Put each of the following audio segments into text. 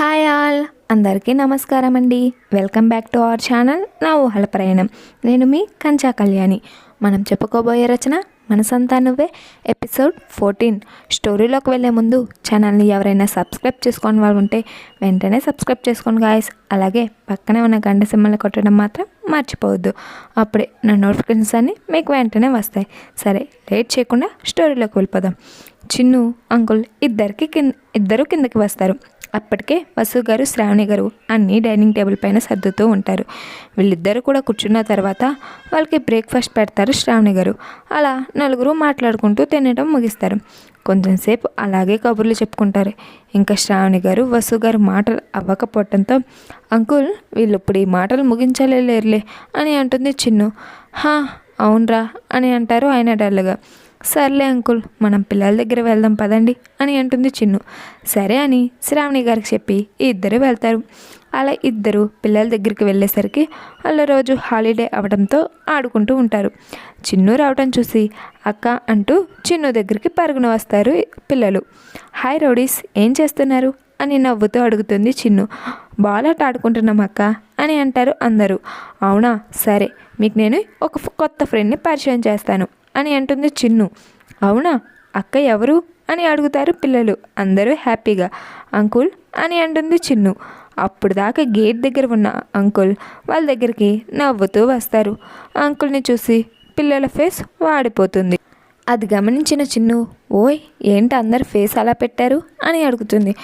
Hi all. అందరికీ నమస్కారం అండి. Welcome back to our channel నా ఊహల ప్రయాణం. నేను మీ కంచా కళ్యాణి. మనం చెప్పుకోబోయే రచన మనసంతా నువ్వే. Episode fourteen. స్టోరీలోకి వెళ్ళే ముందు ఛానల్ని ఎవరైనా సబ్స్క్రైబ్ చేసుకోని వాళ్ళు ఉంటే వెంటనే సబ్స్క్రైబ్ చేసుకోండి గాయస్ అలాగే పక్కనే ఉన్న గంట సింహల్ని కొట్టడం మాత్రం మర్చిపోవద్దు. అప్పుడే నా నోటిఫికేషన్స్ అన్నీ మీకు వెంటనే వస్తాయి. సరే లేట్ చేయకుండా స్టోరీలోకి వెళ్ళిపోదాం. చిన్ను అంకుల్ ఇద్దరికి కింద ఇద్దరు కిందకి వస్తారు. అప్పటికే వసు గారు శ్రావణి గారు అన్నీ డైనింగ్ టేబుల్ పైన సర్దుతూ ఉంటారు. వీళ్ళిద్దరూ కూడా కూర్చున్న తర్వాత వాళ్ళకి బ్రేక్ఫాస్ట్ పెడతారు శ్రావణి గారు. అలా నలుగురు మాట్లాడుకుంటూ తినడం ముగిస్తారు. కొంచెంసేపు అలాగే కబుర్లు చెప్పుకుంటారు. ఇంకా శ్రావణి గారు వసు గారు మాటలు అవ్వకపోవటంతో అంకుల్ వీళ్ళు ఇప్పుడు ఈ మాటలు ముగించలే లేరులే అని అంటుంది చిన్ను. హా అవునరా అని అంటారు ఆయన డల్గా. సర్లే అంకుల్ మనం పిల్లల దగ్గర వెళ్దాం పదండి అని అంటుంది చిన్ను. సరే అని శ్రావణి గారికి చెప్పి ఇద్దరు వెళ్తారు. అలా ఇద్దరు పిల్లల దగ్గరికి వెళ్ళేసరికి వాళ్ళ రోజు హాలిడే అవడంతో ఆడుకుంటూ ఉంటారు. చిన్ను రావటం చూసి అక్క అంటూ చిన్ను దగ్గరికి పరుగున వస్తారు పిల్లలు. హాయ్ రౌడీస్ ఏం చేస్తున్నారు? అని నవ్వుతూ అడుగుతుంది చిన్ను. బాల్ ఆట ఆడుకుంటున్నాం అక్క అని అంటారు అందరూ. అవునా సరే మీకు నేను ఒక కొత్త ఫ్రెండ్ని పరిచయం చేస్తాను అని అంటుంది చిన్ను. అవునా? అక్క ఎవరు? అని అడుగుతారు పిల్లలు. అందరూ హ్యాపీగా. అంకుల్ అని అంటుంది చిన్ను. అప్పుడు దాకా గేట్ దగ్గర ఉన్న అంకుల్ వాళ్ళ దగ్గరికి నవ్వుతూ వస్తారు. అంకుల్ని చూసి పిల్లల ఫేస్ వాడిపోతుంది. అది గమనించిన చిన్ను ఓయ్ ఏంటి అందరు ఫేస్ అలా పెట్టారు? అని అడుగుతుంది.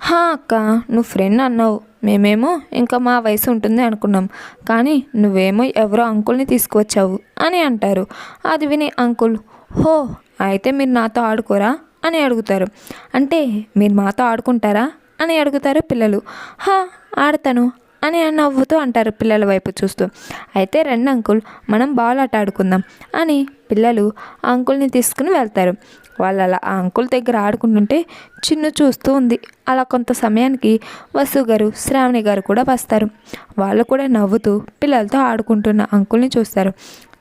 హా అక్క నువ్వు ఫ్రెండ్ అన్నావు. మేమేమో ఇంకా మా వయసు ఉంటుంది అనుకున్నాం. కానీ నువ్వేమో ఎవరో అంకుల్ని తీసుకువచ్చావు అని అంటారు. అది విని అంకుల్ హో అయితే మీరు నాతో ఆడుకోరా? అని అడుగుతారు. అంటే మీరు మాతో ఆడుకుంటారా? అని అడుగుతారు పిల్లలు. హా ఆడతాను. అని నవ్వుతూ అంటారు పిల్లల వైపు చూస్తూ. అయితే రండి అంకుల్ మనం బాల్ ఆట ఆడుకుందాం అని పిల్లలు ఆ అంకుల్ని తీసుకుని వెళ్తారు. వాళ్ళు అలా ఆ అంకుల్ దగ్గర ఆడుకుంటుంటే చిన్ను చూస్తూ ఉంది. అలా కొంత సమయానికి వసు గారు శ్రావణి గారు కూడా వస్తారు. వాళ్ళు కూడా నవ్వుతూ పిల్లలతో ఆడుకుంటున్న అంకుల్ని చూస్తారు.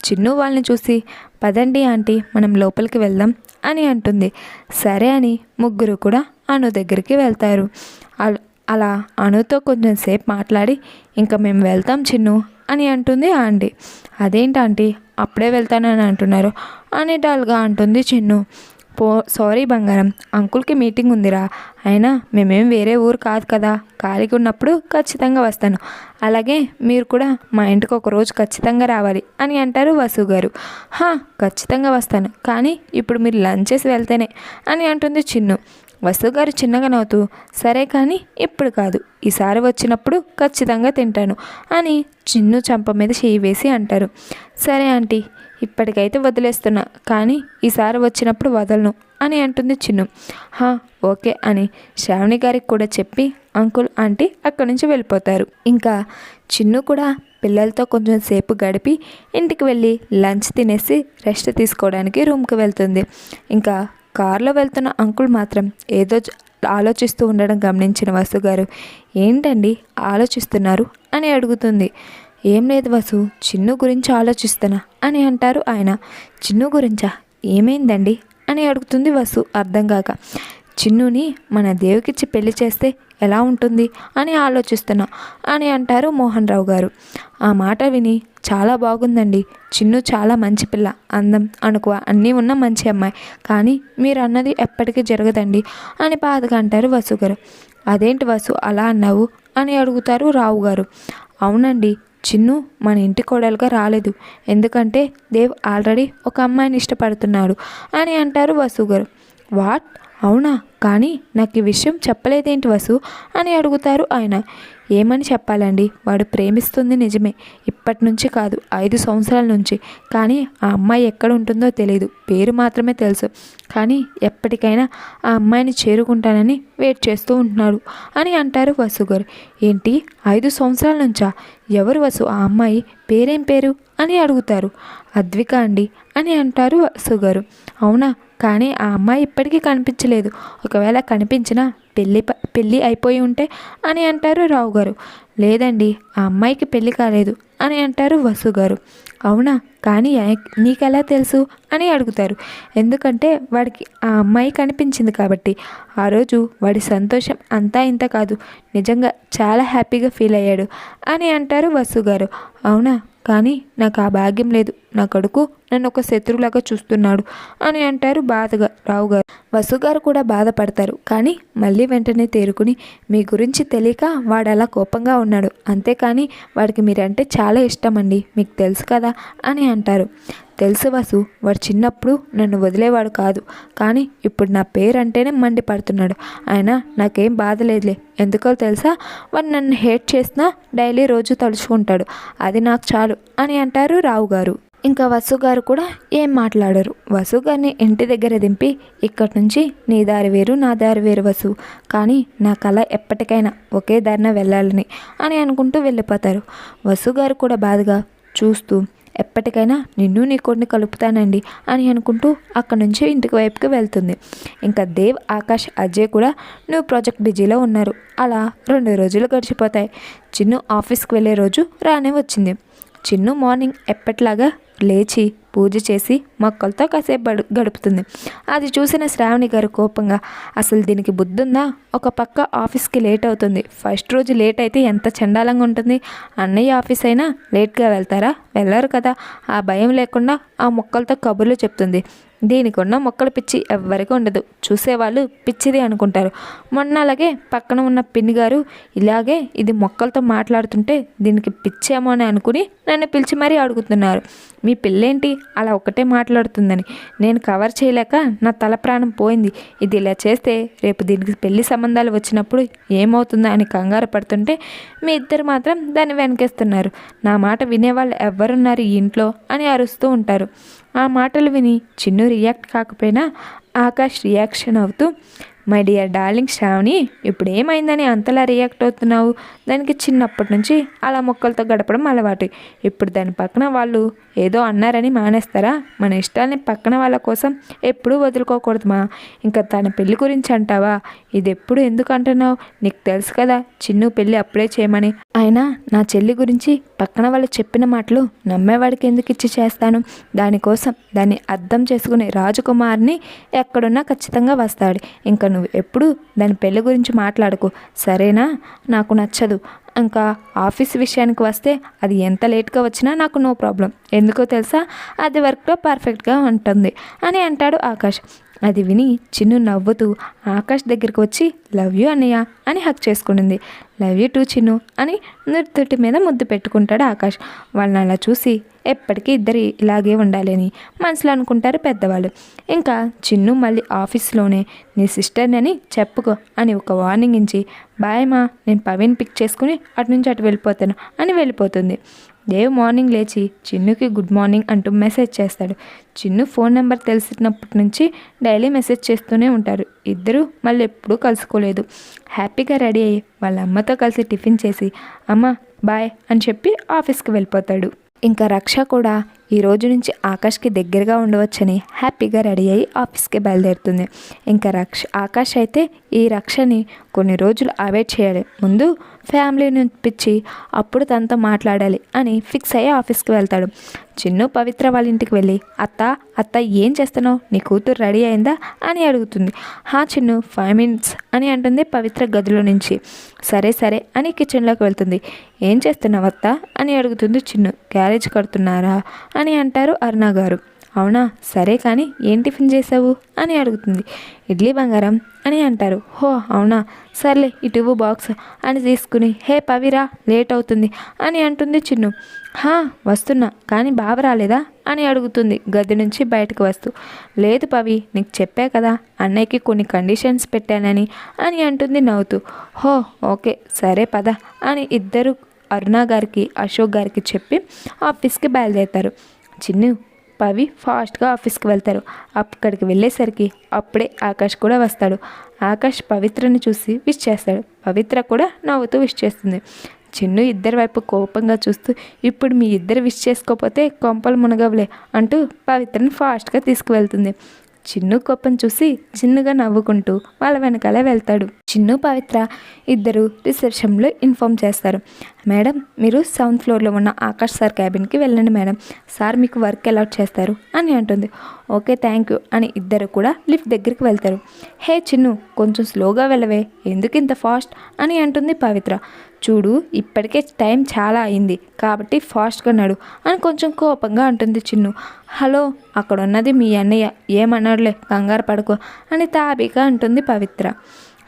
చిన్ను వాళ్ళని చూసి పదండి ఆంటీ మనం లోపలికి వెళ్దాం అని అంటుంది. సరే అని ముగ్గురు కూడా అను దగ్గరికి వెళ్తారు. అలా అనుతో కొంచెం సేపు మాట్లాడి ఇంకా మేము వెళ్తాం చిన్ను అని అంటుంది ఆంటీ. అదేంటి ఆంటీ? అప్పుడే వెళ్తానని అంటున్నారు అనేటాలుగా అంటుంది చిన్ను. పో సారీ బంగారం అంకుల్కి మీటింగ్ ఉందిరా. అయినా మేమేం వేరే ఊరు కాదు కదా. ఖాళీగా ఉన్నప్పుడు ఖచ్చితంగా వస్తాను. అలాగే మీరు కూడా మా ఇంటికి ఒక రోజు ఖచ్చితంగా రావాలి అని అంటారు వసు గారు. హా ఖచ్చితంగా వస్తాను. కానీ ఇప్పుడు మీరు లంచ్ చేసి వెళ్తేనే అని అంటుంది చిన్ను. వసు గారు చిన్నగా నవ్వుతూ సరే కానీ ఇప్పుడు కాదు. ఈసారి వచ్చినప్పుడు ఖచ్చితంగా తింటాను అని చిన్ను చంప మీద చేయి వేసి అంటారు. సరే ఆంటీ ఇప్పటికైతే వదిలేస్తున్నా కానీ ఈసారి వచ్చినప్పుడు వదలను అని అంటుంది చిన్ను. హా ఓకే అని శ్రావణి గారికి కూడా చెప్పి అంకుల్ ఆంటీ అక్కడి నుంచి వెళ్ళిపోతారు. ఇంకా చిన్ను కూడా పిల్లలతో కొంచెం సేపు గడిపి ఇంటికి వెళ్ళి లంచ్ తినేసి రెస్ట్ తీసుకోవడానికి రూమ్కి వెళ్తుంది. ఇంకా కారులో వెళ్తున్న అంకుల్ మాత్రం ఏదో ఆలోచిస్తూ ఉండడం గమనించిన వసు గారు ఏంటండి ఆలోచిస్తున్నారు? అని అడుగుతుంది. ఏం లేదు వసు చిన్ను గురించి ఆలోచిస్తున్నా అని అంటారు ఆయన. చిన్ను గురించా? ఏమైందండి? అని అడుగుతుంది వసు అర్థం కాక. చిన్నుని మన దేవుకిచ్చి పెళ్ళి చేస్తే ఎలా ఉంటుంది? అని ఆలోచిస్తున్నా అని అంటారు మోహన్ రావు గారు. ఆ మాట విని చాలా బాగుందండి. చిన్ను చాలా మంచి పిల్ల. అందం అనుకువ అన్నీ ఉన్న మంచి అమ్మాయి. కానీ మీరు అన్నది ఎప్పటికీ జరగదండి అని బాధగా అంటారు వసు గారు అదేంటి వసు అలా అన్నావు? అని అడుగుతారు రావు గారు అవునండి చిన్ను మన ఇంటి కోడలుగా రాలేదు. ఎందుకంటే దేవ్ ఆల్రెడీ ఒక అమ్మాయిని ఇష్టపడుతున్నాడు అని అంటారు వసు గారు వాట్? అవునా? కానీ నాకు ఈ విషయం చెప్పలేదేంటి వసు? అని అడుగుతారు ఆయన. ఏమని చెప్పాలండి? వాడు ప్రేమిస్తుంది నిజమే. ఇప్పటి నుంచి కాదు ఐదు సంవత్సరాల నుంచి. కానీ ఆ అమ్మాయి ఎక్కడ ఉంటుందో తెలియదు పేరు మాత్రమే తెలుసు. కానీ ఎప్పటికైనా ఆ అమ్మాయిని చేరుకుంటానని వెయిట్ చేస్తూ ఉంటున్నాడు అని అంటారు వసు గారు ఏంటి? ఐదు సంవత్సరాల నుంచా? ఎవరు వసు? ఆ అమ్మాయి పేరేం పేరు? అని అడుగుతారు. అద్విక అండి అని అంటారు వసు గారు అవునా? కానీ ఆ అమ్మాయి ఇప్పటికీ కనిపించలేదు. ఒకవేళ కనిపించినా పెళ్ళి పెళ్ళి అయిపోయి ఉంటే అని అంటారు రావు గారు. లేదండి ఆ అమ్మాయికి పెళ్ళి కాలేదు అని అంటారు వసు గారు. అవునా? కానీ నీకు నీకెలా తెలుసు? అని అడుగుతారు. ఎందుకంటే వాడికి ఆ అమ్మాయి కనిపించింది కాబట్టి. ఆ రోజు వాడి సంతోషం అంతా ఇంత కాదు. నిజంగా చాలా హ్యాపీగా ఫీల్ అయ్యాడు అని అంటారు వసు గారు. అవునా? కానీ నాకు ఆ భాగ్యం లేదు. నా కొడుకు నన్ను ఒక శత్రువులాగా చూస్తున్నాడు అని అంటారు బాధగా రావు గారు. వసు గారు కూడా బాధపడతారు. కానీ మళ్ళీ వెంటనే తేరుకుని మీ గురించి తెలియక వాడు అలా కోపంగా ఉన్నాడు. అంతేకాని వాడికి మీరంటే చాలా ఇష్టం అండి మీకు తెలుసు కదా అని అంటారు. తెలుసు వసు వాడు చిన్నప్పుడు నన్ను వదిలేవాడు కాదు. కానీ ఇప్పుడు నా పేరు అంటేనే మండిపడుతున్నాడు. ఆయన నాకేం బాధ లేదులే. ఎందుకో తెలుసా? వాడు నన్ను హేట్ చేసినా డైలీ రోజు తలుచుకుంటాడు. అది నాకు చాలు అని అంటారు రావు గారు. ఇంకా వసు గారు కూడా ఏం మాట్లాడరు. వసు గారిని ఇంటి దగ్గర దింపి ఇక్కడి నుంచి నీ దారి వేరు నా దారి వేరు వసు. కానీ నా కళ ఎప్పటికైనా ఒకే దారిన వెళ్ళాలని అని అనుకుంటూ వెళ్ళిపోతారు. వసు గారు కూడా బాధగా చూస్తూ ఎప్పటికైనా నిన్ను నీ కొడుని కలుపుతానండి అని అనుకుంటూ అక్కడి నుంచి ఇంటికి వైపుకి వెళ్తుంది. ఇంకా దేవ్ ఆకాష్ అజయ్ కూడా నువ్వు ప్రాజెక్ట్ బిజీలో ఉన్నారు. అలా రెండు రోజులు గడిచిపోతాయి. చిన్ను ఆఫీస్కి వెళ్ళే రోజు రానే వచ్చింది. చిన్ను మార్నింగ్ ఎప్పట్లాగా లేచి పూజ చేసి మొక్కలతో కాసేపు గడుపుతుంది. అది చూసిన శ్రావణి గారు కోపంగా అసలు దీనికి బుద్ధుందా? ఒక పక్క ఆఫీస్కి లేట్ అవుతుంది ఫస్ట్ రోజు లేట్ అయితే ఎంత చండాలంగా ఉంటుంది. అన్నయ్య ఆఫీస్ అయినా లేట్గా వెళ్తారా? వెళ్ళరు కదా. ఆ భయం లేకుండా ఆ మొక్కలతో కబుర్లు చెప్తుంది. దీనికి ఉన్న మొక్కల పిచ్చి ఎవ్వరికీ ఉండదు. చూసేవాళ్ళు పిచ్చిది అనుకుంటారు. మొన్న అలాగే పక్కన ఉన్న పిన్ని గారు ఇలాగే ఇది మొక్కలతో మాట్లాడుతుంటే దీనికి పిచ్చేమో అని అనుకుని నన్ను పిలిచి మరీ అడుగుతున్నారు. మీ పిల్లేంటి? అలా ఒకటే మాట్లాడుతుందని. నేను కవర్ చేయలేక నా తల ప్రాణం పోయింది. ఇది ఇలా చేస్తే రేపు దీనికి పెళ్ళి సంబంధాలు వచ్చినప్పుడు ఏమవుతుందో అని కంగారు పడుతుంటే మీ ఇద్దరు మాత్రం దాన్ని వెనకేస్తున్నారు. నా మాట వినేవాళ్ళు ఎవరున్నారు ఈ ఇంట్లో అని అరుస్తూ ఉంటారు. ఆ మాటలు విని చిన్ను రియాక్ట్ కాకపోయినా ఆకాష్ రియాక్షన్ అవుతూ మై డియర్ డార్లింగ్ శ్రావణి ఇప్పుడు ఏమైందని అంతలా రియాక్ట్ అవుతున్నావు? దానికి చిన్నప్పటి నుంచి అలా మొక్కలతో గడపడం అలవాటు. ఇప్పుడు దాని పక్కన వాళ్ళు ఏదో అన్నారని మానేస్తారా? మన ఇష్టాన్ని పక్కన వాళ్ళ కోసం ఎప్పుడూ వదులుకోకూడదు మా. ఇంకా తన పెళ్ళి గురించి అంటావా? ఇది ఎప్పుడు ఎందుకు అంటున్నావు? నీకు తెలుసు కదా చిన్ను పెళ్ళి అప్పుడే చేయమని. అయినా నా చెల్లి గురించి పక్కన వాళ్ళు చెప్పిన మాటలు నమ్మేవాడికి ఎందుకు ఇచ్చి చేస్తాను? దానికోసం దాన్ని అర్థం చేసుకునే రాజకుమార్ని ఎక్కడున్నా ఖచ్చితంగా వస్తాడు. ఇంకా నువ్వు ఎప్పుడు దాని పెళ్ళి గురించి మాట్లాడకు. సరేనా? నాకు నచ్చదు. ఇంకా ఆఫీస్ విషయానికి వస్తే అది ఎంత లేట్గా వచ్చినా నాకు నో ప్రాబ్లం. ఎందుకో తెలుసా? అది వర్క్లో పర్ఫెక్ట్గా ఉంటుంది అని అంటాడు ఆకాష్. అది విని చిన్ను నవ్వుతూ ఆకాష్ దగ్గరికి వచ్చి లవ్ యూ అన్నయ్య అని హక్ చేసుకుంటుంది. లవ్ యూ టూ చిన్ను అని నుదుటి మీద ముద్దు పెట్టుకుంటాడు ఆకాష్. వాళ్ళని అలా చూసి ఎప్పటికీ ఇద్దరు ఇలాగే ఉండాలని మనసులో అనుకుంటారు పెద్దవాళ్ళు. ఇంకా చిన్ను మళ్ళీ ఆఫీస్లోనే నీ సిస్టర్ని అని చెప్పుకో అని ఒక వార్నింగ్ ఇచ్చి బాయ్ మా నేను పవిన్ పిక్ చేసుకుని అటు నుంచి అటు వెళ్ళిపోతాను అని వెళ్ళిపోతుంది. దేవ్ మార్నింగ్ లేచి చిన్నుకి గుడ్ మార్నింగ్ అంటూ మెసేజ్ చేస్తాడు. చిన్ను ఫోన్ నెంబర్ తెలిసినప్పటి నుంచి డైలీ మెసేజ్ చేస్తూనే ఉంటారు. ఇద్దరు మళ్ళీ ఎప్పుడూ కలుసుకోలేదు. హ్యాపీగా రెడీ అయ్యి వాళ్ళ అమ్మతో కలిసి టిఫిన్ చేసి అమ్మ బాయ్ అని చెప్పి ఆఫీస్కి వెళ్ళిపోతాడు. ఇంకా రక్ష కూడా ఈ రోజు నుంచి ఆకాష్కి దగ్గరగా ఉండవచ్చని హ్యాపీగా రెడీ అయ్యి ఆఫీస్కి బయలుదేరుతుంది. ఇంకా రక్ష ఆకాష్ అయితే ఈ రక్షని కొన్ని రోజులు అవాయిడ్ చేయాలి. ముందు ఫ్యామిలీని పిచ్చి అప్పుడు తనతో మాట్లాడాలి అని ఫిక్స్ అయ్యి ఆఫీస్కి వెళ్తాడు. చిన్ను పవిత్ర వాళ్ళ ఇంటికి వెళ్ళి అత్త అత్త ఏం చేస్తున్నావు? నీ కూతురు రెడీ అయిందా? అని అడుగుతుంది. హా చిన్ను ఫైవ్ మినిట్స్ అని అంటుంది పవిత్ర గదిలో నుంచి. సరే సరే అని కిచెన్లోకి వెళ్తుంది. ఏం చేస్తున్నావు అత్త? అని అడుగుతుంది చిన్ను. క్యారేజ్ కడుతున్నారా? అని అంటారు అరుణ గారు. అవునా? సరే కానీ ఏం టిఫిన్ చేసావు అని అడుగుతుంది. ఇడ్లీ బంగారం అని అంటారు. హో అవునా? సర్లే ఇటువు బాక్స్ అని తీసుకుని హే పవిరా లేట్ అవుతుంది అని అంటుంది చిన్ను. హా వస్తున్నా కానీ బావ రాలేదా? అని అడుగుతుంది గది నుంచి బయటకు వస్తూ. లేదు పవి నీకు చెప్పా కదా అన్నయ్యకి కొన్ని కండిషన్స్ పెట్టానని అని అంటుంది నవ్వుతూ. హో ఓకే సరే పద అని ఇద్దరు అరుణ గారికి అశోక్ గారికి చెప్పి ఆఫీస్కి బయలుదేరుతారు. చిన్ను పవి ఫాస్ట్గా ఆఫీస్కి వెళ్తారు. అక్కడికి వెళ్ళేసరికి అప్పుడే ఆకాష్ కూడా వస్తాడు. ఆకాష్ పవిత్రని చూసి విష్ చేస్తాడు. పవిత్ర కూడా నవ్వుతూ విష్ చేస్తుంది. చిన్ను ఇద్దరి వైపు కోపంగా చూస్తూ ఇప్పుడు మీ ఇద్దరు విష్ చేసుకోకపోతే కొంపలు మునగవలే అంటూ పవిత్రని ఫాస్ట్గా తీసుకువెళ్తుంది. చిన్ను కోపం చూసి చిన్నుగా నవ్వుకుంటూ వాళ్ళ వెనకాలే వెళ్తాడు. చిన్ను పవిత్ర ఇద్దరు రిసెప్షన్లో ఇన్ఫామ్ చేస్తారు. మేడం మీరు సెవెంత్ ఫ్లోర్లో ఉన్న ఆకాష్ సార్ క్యాబిన్కి వెళ్ళండి మేడం. సార్ మీకు వర్క్ అలాట్ చేస్తారు అని అంటుంది. ఓకే థ్యాంక్ యూ అని ఇద్దరు కూడా లిఫ్ట్ దగ్గరికి వెళ్తారు. హే చిన్ను కొంచెం స్లోగా వెళ్ళవే. ఎందుకు ఇంత ఫాస్ట్? అని అంటుంది పవిత్ర. చూడు ఇప్పటికే టైం చాలా అయింది. కాబట్టి ఫాస్ట్గా నడు అని కొంచెం కోపంగా అంటుంది చిన్ను. హలో అక్కడ ఉన్నది మీ అన్నయ్య. ఏమన్నాడులే? కంగారు పడుకో అని తాపిగా అంటుంది పవిత్ర.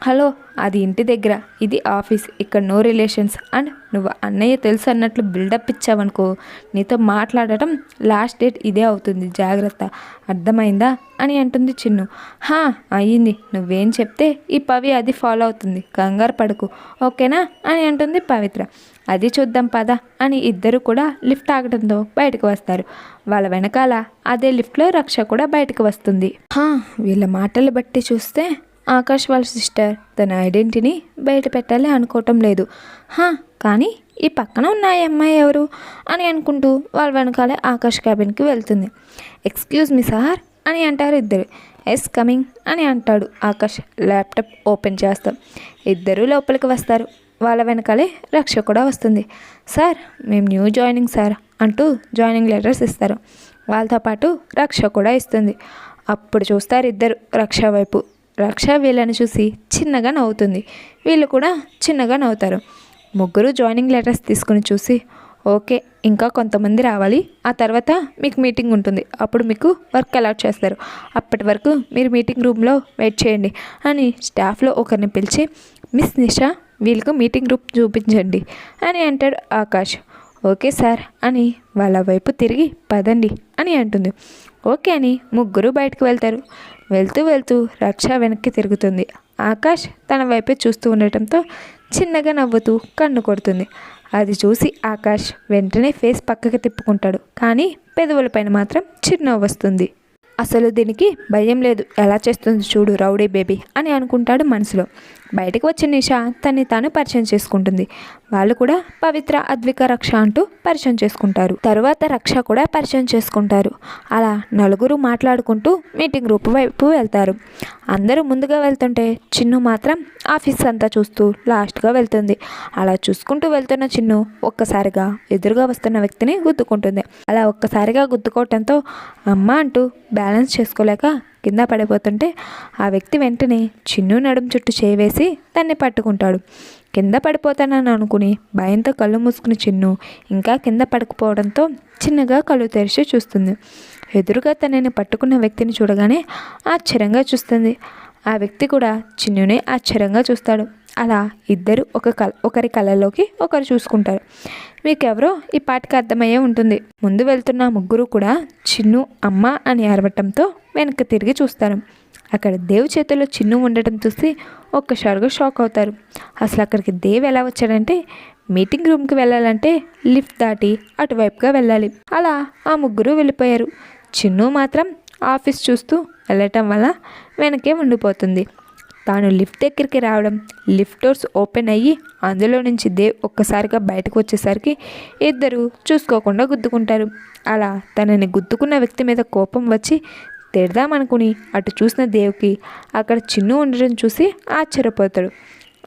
హలో అది ఇంటి దగ్గర. ఇది ఆఫీస్. ఇక్కడ నో రిలేషన్స్. అండ్ నువ్వు అన్నయ్య తెలుసు అన్నట్లు బిల్డప్ ఇచ్చావనుకో నీతో మాట్లాడటం లాస్ట్ డేట్ ఇదే అవుతుంది. జాగ్రత్త. అర్థమైందా? అని అంటుంది చిన్ను. హా అయ్యింది. నువ్వేం చెప్తే ఈ పవి అది ఫాలో అవుతుంది. కంగారు పడుకు. ఓకేనా? అని అంటుంది పవిత్ర. అది చూద్దాం పద అని ఇద్దరు కూడా లిఫ్ట్ ఆగడంతో బయటకు వస్తారు. వాళ్ళ వెనకాల అదే లిఫ్ట్లో రక్ష కూడా బయటకు వస్తుంది. హా వీళ్ళ మాటలు బట్టి చూస్తే ఆకాష్ వాళ్ళ సిస్టర్ తన ఐడెంటిటీని బయట పెట్టాలి అనుకోవటం లేదు. హా కానీ ఈ పక్కన ఉన్న ఈ అమ్మాయి ఎవరు అని అనుకుంటూ వాళ్ళ వెనకాలే ఆకాష్ క్యాబిన్కి వెళ్తుంది. ఎక్స్క్యూజ్ మీ సార్ అని అంటారు ఇద్దరు. ఎస్ కమింగ్ అని అంటాడు ఆకాష్ ల్యాప్టాప్ ఓపెన్ చేస్తాం. ఇద్దరు లోపలికి వస్తారు. వాళ్ళ వెనకాలే రక్ష కూడా వస్తుంది. సార్ మేము న్యూ జాయినింగ్ సార్ అంటూ జాయినింగ్ లెటర్స్ ఇస్తారు. వాళ్ళతో పాటు రక్ష కూడా ఇస్తుంది. అప్పుడు చూస్తారు ఇద్దరు రక్ష వైపు. రక్ష వీళ్ళని చూసి చిన్నగా నవ్వుతుంది. వీళ్ళు కూడా చిన్నగా నవ్వుతారు. ముగ్గురు జాయినింగ్ లెటర్స్ తీసుకుని చూసి ఓకే ఇంకా కొంతమంది రావాలి. ఆ తర్వాత మీకు మీటింగ్ ఉంటుంది. అప్పుడు మీకు వర్క్ అలాట్ చేస్తారు. అప్పటి వరకు మీరు మీటింగ్ రూమ్లో వెయిట్ చేయండి అని స్టాఫ్లో ఒకరిని పిలిచి మిస్ నిషా వీళ్ళకు మీటింగ్ రూమ్ చూపించండి అని అంటాడు ఆకాష్. ఓకే సార్ అని వాళ్ళ వైపు తిరిగి పదండి అని అంటుంది. ఓకే అని ముగ్గురు బయటకు వెళ్తారు. వెళ్తూ వెళ్తూ రక్ష వెనక్కి తిరుగుతుంది. ఆకాష్ తన వైపే చూస్తూ ఉండటంతో చిన్నగా నవ్వుతూ కన్ను కొడుతుంది. అది చూసి ఆకాష్ వెంటనే ఫేస్ పక్కకి తిప్పుకుంటాడు. కానీ పెదవులపైన మాత్రం చిరునవ్వు వస్తుంది. అసలు దీనికి భయం లేదు. ఎలా చేస్తుంది చూడు రౌడీ బేబీ అని అనుకుంటాడు మనసులో. బయటకు వచ్చిన నిషా తన్ని తాను పరిచయం చేసుకుంటుంది. వాళ్ళు కూడా పవిత్ర అద్విక రక్ష అంటూ పరిచయం చేసుకుంటారు. తరువాత రక్ష కూడా పరిచయం చేసుకుంటారు. అలా నలుగురు మాట్లాడుకుంటూ మీటింగ్ రూపు వైపు వెళ్తారు. అందరూ ముందుగా వెళ్తుంటే చిన్ను మాత్రం ఆఫీస్ అంతా చూస్తూ లాస్ట్గా వెళ్తుంది. అలా చూసుకుంటూ వెళ్తున్న చిన్ను ఒక్కసారిగా ఎదురుగా వస్తున్న వ్యక్తిని గుద్దుకుంటుంది. అలా ఒక్కసారిగా గుద్దుకోవటంతో అమ్మ అంటూ బ్యాలెన్స్ చేసుకోలేక కింద పడిపోతుంటే ఆ వ్యక్తి వెంటనే చిన్ను నడుం చుట్టూ చేవేసి దాన్ని పట్టుకుంటాడు. కింద పడిపోతానని అనుకుని భయంతో కళ్ళు మూసుకుని చిన్ను ఇంకా కింద పడకపోవడంతో చిన్నగా కళ్ళు తెరిచి చూస్తుంది. ఎదురుగా తనని పట్టుకున్న వ్యక్తిని చూడగానే ఆశ్చర్యంగా చూస్తుంది. ఆ వ్యక్తి కూడా చిన్నునే ఆశ్చర్యంగా చూస్తాడు. అలా ఇద్దరు ఒక కళ ఒకరి కళ్ళలోకి ఒకరు చూసుకుంటారు. మీకెవరో ఈ పాటికి అర్థమయ్యే ఉంటుంది. ముందు వెళ్తున్న ముగ్గురు కూడా చిన్ను అమ్మ అని అరవటంతో వెనక్కి తిరిగి చూస్తారు. అక్కడ దేవ్ చేతిలో చిన్ను ఉండటం చూసి ఒక్కసారిగా షాక్ అవుతారు. అసలు అక్కడికి దేవ్ ఎలా వచ్చాడంటే మీటింగ్ రూమ్కి వెళ్ళాలంటే లిఫ్ట్ దాటి అటువైపుగా వెళ్ళాలి. అలా ఆ ముగ్గురు వెళ్ళిపోయారు. చిన్ను మాత్రం ఆఫీస్ చూస్తూ వెళ్ళటం వల్ల వెనకే ఉండిపోతుంది. తాను లిఫ్ట్ దగ్గరికి రావడం లిఫ్ట్ డోర్స్ ఓపెన్ అయ్యి అందులో నుంచి దేవ్ ఒక్కసారిగా బయటకు వచ్చేసరికి ఇద్దరు చూసుకోకుండా గుద్దుకుంటారు. అలా తనని గుద్దుకున్న వ్యక్తి మీద కోపం వచ్చి తిడదామనుకుని అటు చూసిన దేవ్కి అక్కడ చిన్ను ఉండడం చూసి ఆశ్చర్యపోతాడు.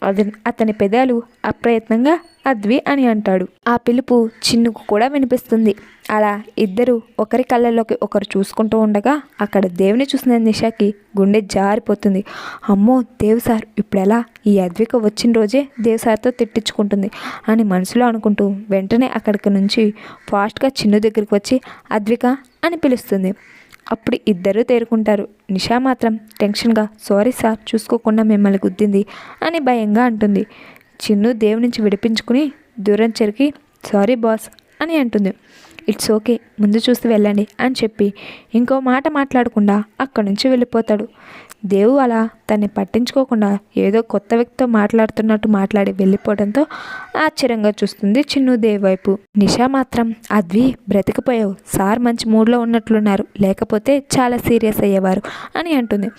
అది అతని పెదాలు అప్రయత్నంగా అద్వి అని అంటాడు. ఆ పిలుపు చిన్నుకు కూడా వినిపిస్తుంది. అలా ఇద్దరు ఒకరి కళ్ళలోకి ఒకరు చూసుకుంటూ ఉండగా అక్కడ దేవుని చూసిన నిషాకి గుండె జారిపోతుంది. అమ్మో దేవ్ సార్ ఇప్పుడెలా ఈ అద్విక వచ్చిన రోజే దేవ్ సార్తో తిట్టించుకుంటుంది అని మనసులో అనుకుంటూ వెంటనే అక్కడికి నుంచి ఫాస్ట్గా చిన్ను దగ్గరికి వచ్చి అద్విక అని పిలుస్తుంది. అప్పుడు ఇద్దరూ తేరుకుంటారు. నిషా మాత్రం టెన్షన్గా సారీ సార్ చూసుకోకుండా మిమ్మల్ని గుద్దింది అని భయంగా అంటుంది. చిన్ను దేవు నుంచి విడిపించుకుని దూరం చెరికి సారీ బాస్ అని అంటుంది. ఇట్స్ ఓకే ముందు చూసి వెళ్ళండి అని చెప్పి ఇంకో మాట మాట్లాడకుండా అక్కడి నుంచి వెళ్ళిపోతాడు. దేవు అలా తన్ని పట్టించుకోకుండా ఏదో కొత్త వ్యక్తితో మాట్లాడుతున్నట్టు మాట్లాడి వెళ్ళిపోవడంతో ఆశ్చర్యంగా చూస్తుంది చిన్ను దేవ్ వైపు. నిషా మాత్రం అద్వి బ్రతికిపోయావు. సార్ మంచి మూడ్లో ఉన్నట్లున్నారు. లేకపోతే చాలా సీరియస్ అయ్యేవారు అని అంటుంది.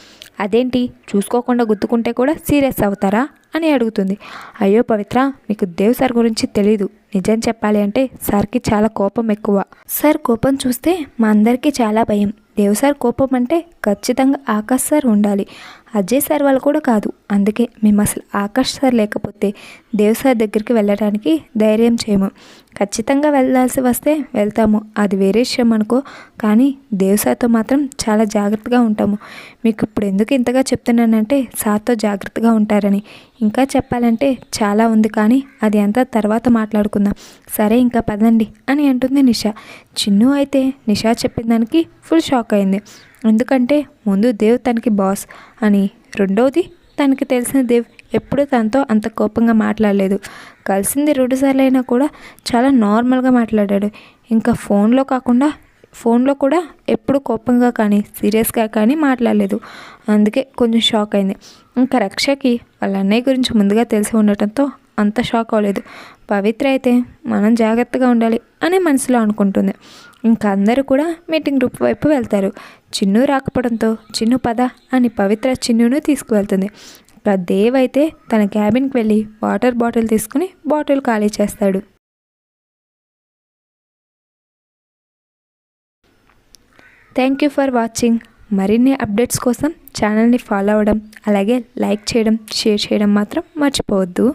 అదేంటి? చూసుకోకుండా గుద్దుకుంటే కూడా సీరియస్ అవుతారా? అని అడుగుతుంది. అయ్యో పవిత్ర మీకు దేవ్ సార్ గురించి తెలీదు. నిజం చెప్పాలి అంటే సార్కి చాలా కోపం ఎక్కువ. సార్ కోపం చూస్తే మా అందరికీ చాలా భయం. దేవ్ సార్ కోపం అంటే ఖచ్చితంగా ఆకాష్ సార్ ఉండాలి. అజయ్ సార్ వాళ్ళు కూడా కాదు. అందుకే మేము అసలు ఆకాష్ సార్ లేకపోతే దేవ్ సార్ దగ్గరికి వెళ్ళడానికి ధైర్యం చేయము. ఖచ్చితంగా వెళ్ళాల్సి వస్తే వెళ్తాము. అది వేరే విషయం అనుకో. కానీ దేవ్ సార్తో మాత్రం చాలా జాగ్రత్తగా ఉంటాము. మీకు ఇప్పుడు ఎందుకు ఇంతగా చెప్తున్నానంటే సార్తో జాగ్రత్తగా ఉంటారని. ఇంకా చెప్పాలంటే చాలా ఉంది కానీ అది అంతా తర్వాత మాట్లాడుకుందాం. సరే ఇంకా పదండి అని అంటుంది నిషా. చిన్ను అయితే నిషా చెప్పిన దానికి ఫుల్ షాక్ అయింది. ఎందుకంటే ముందు దేవ్ తనకి బాస్ అని రెండవది తనకి తెలిసిన దేవ్ ఎప్పుడూ తనతో అంత కోపంగా మాట్లాడలేదు. కలిసింది రెండు సార్లు అయినా కూడా చాలా నార్మల్గా మాట్లాడాడు. ఇంకా ఫోన్లో కాకుండా ఫోన్లో కూడా ఎప్పుడు కోపంగా కానీ సీరియస్గా కానీ మాట్లాడలేదు. అందుకే కొంచెం షాక్ అయింది. ఇంకా రక్షకి వాళ్ళ అన్నయ్య గురించి ముందుగా తెలిసి ఉండటంతో అంత షాక్ అవ్వలేదు. పవిత్ర అయితే మనం జాగ్రత్తగా ఉండాలి అని మనసులో అనుకుంటుంది. ఇంకా అందరూ కూడా మీటింగ్ గ్రూప్ వైపు వెళ్తారు. చిన్ను రాకపోవడంతో చిన్ను పద అని పవిత్ర చిన్నును తీసుకువెళ్తుంది. దేవ్ అయితే తన క్యాబిన్కి వెళ్ళి వాటర్ బాటిల్ తీసుకుని బాటిల్ ఖాళీ చేస్తాడు. Thank you for watching. మరిన్ని అప్డేట్స్ కోసం ఛానల్ని ఫాలో అవ్వడం అలాగే లైక్ చేయడం షేర్ చేయడం మాత్రం మర్చిపోవద్దు.